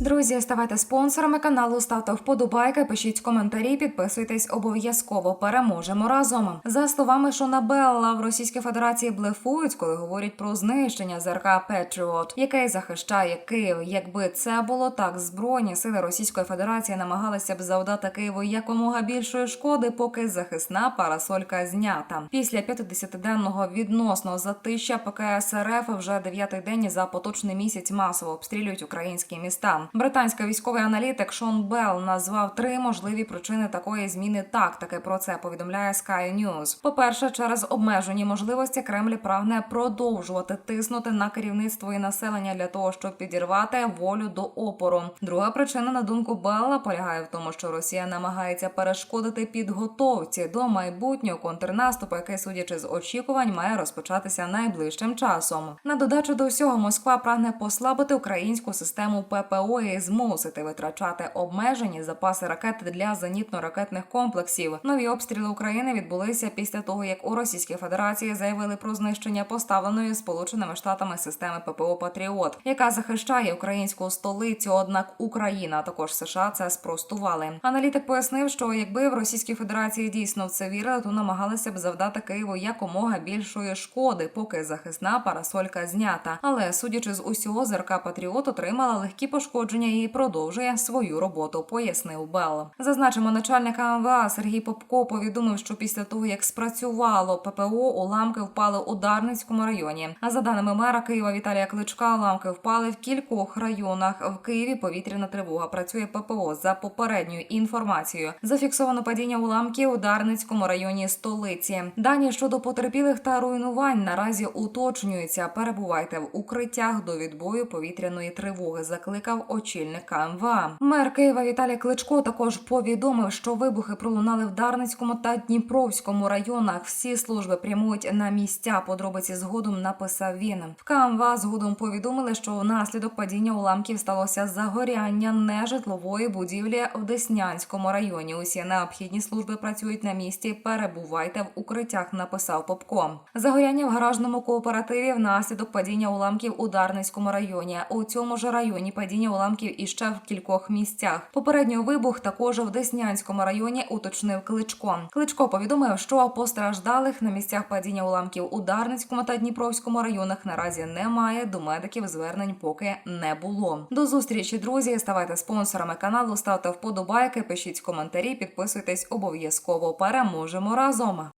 Друзі, ставайте спонсорами каналу, ставте вподобайки, пишіть коментарі, підписуйтесь обов'язково. Переможемо разом. За словами Шона Белла, в Російській Федерації блефують, коли говорять про знищення ЗРК Петріот, який захищає Київ. Якби це було так, збройні сили Російської Федерації намагалися б завдати Києву якомога більшої шкоди, поки захисна парасолька знята. Після 50-денного відносного затища ПКС вже дев'ятий день за поточний місяць масово обстрілюють українські міста. Британський військовий аналітик Шон Белл назвав три можливі причини такої зміни тактики. Про це повідомляє Sky News. По-перше, через обмежені можливості Кремль прагне продовжувати тиснути на керівництво і населення для того, щоб підірвати волю до опору. Друга причина, на думку Белла, полягає в тому, що Росія намагається перешкодити підготовці до майбутнього контрнаступу, який, судячи з очікувань, має розпочатися найближчим часом. На додачу до всього, Москва прагне послабити українську систему ППО і змусити витрачати обмежені запаси ракет для зенітно-ракетних комплексів. Нові обстріли України відбулися після того, як у Російській Федерації заявили про знищення поставленої Сполученими Штатами системи ППО Патріот, яка захищає українську столицю. Однак Україна а також США це спростували. Аналітик пояснив, що якби в Російській Федерації дійсно в це вірили, то намагалися б завдати Києву якомога більшої шкоди, поки захисна парасолька знята. Але судячи з усього, ЗРК Патріот отримала легкі пошкодження і продовжує свою роботу. Пояснив Белл. Зазначимо, начальник АМВА Сергій Попко повідомив, що після того як спрацювало ППО, уламки впали у Дарницькому районі. А за даними мера Києва Віталія Кличка, уламки впали в кількох районах. В Києві повітряна тривога. Працює ППО за попередньою інформацією. Зафіксовано падіння уламків у Дарницькому районі столиці. Дані щодо потерпілих та руйнувань наразі уточнюються. Перебувайте в укриттях до відбою повітряної тривоги. Закликав очільник КМВА. Мер Києва Віталій Кличко також повідомив, що вибухи пролунали в Дарницькому та Дніпровському районах. Всі служби прямують на місця. Подробиці згодом написав він. В КМВА згодом повідомили, що внаслідок падіння уламків сталося загоряння нежитлової будівлі в Деснянському районі. Усі необхідні служби працюють на місці. Перебувайте в укриттях. Написав Попко. Загоряння в гаражному кооперативі внаслідок падіння уламків у Дарницькому районі. У цьому ж районі падіння уламків іще в кількох місцях. Попередньо вибух також в Деснянському районі уточнив Кличко. Кличко повідомив, що постраждалих на місцях падіння уламків у Дарницькому та Дніпровському районах наразі немає. До медиків звернень поки не було. До зустрічі, друзі. Ставайте спонсорами каналу, ставте вподобайки, пишіть коментарі, підписуйтесь обов'язково. Переможемо разом.